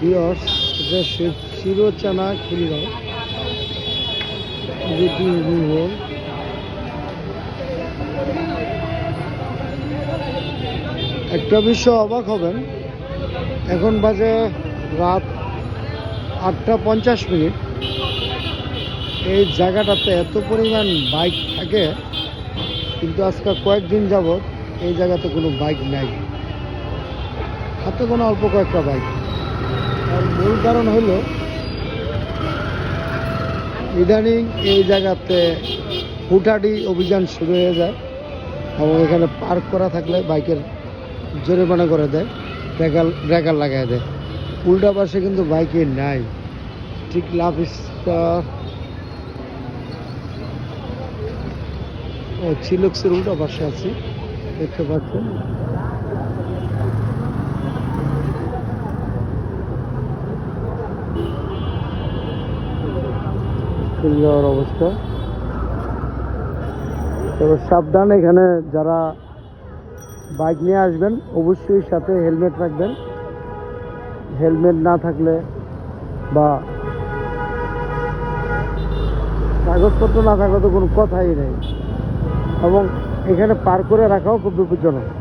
বিয়স শি- শিরোচানা খিলগাঁও দুটি রুল একটা বিষয় অবাক হবেন, এখন বাজে রাত আটটা পঞ্চাশ মিনিট। এই জায়গাটাতে এত পরিমাণ বাইক থাকে, কিন্তু আজকে কয়েকদিন যাবৎ এই জায়গাতে কোনো বাইক নাই। হাতে কোনো অল্প কয়েকটা বাইক। আর মূল কারণ হলো ইদানিং এই জায়গাতে হুটাডি অভিযান শুরু হয়ে যায় এবং এখানে পার্ক করা থাকলে বাইকের জরিমানা করে দেয় ব্রেকার ব্রেকার লাগাই দেয়। উল্টা পাশে কিন্তু বাইকে নাই। ঠিক লাভ ও চিলক্সের উল্টা পাশে আছি, দেখতে পাচ্ছেন। যাওয়ার অবস্থা। তবে সাবধান এখানে যারা বাইক নিয়ে আসবেন, অবশ্যই সাথে হেলমেট রাখবেন। হেলমেট না থাকলে বা কাগজপত্র না থাকলে তো কোনো কথাই নেই। এবং এখানে পার করে রাখাও খুব বিপজ্জনক।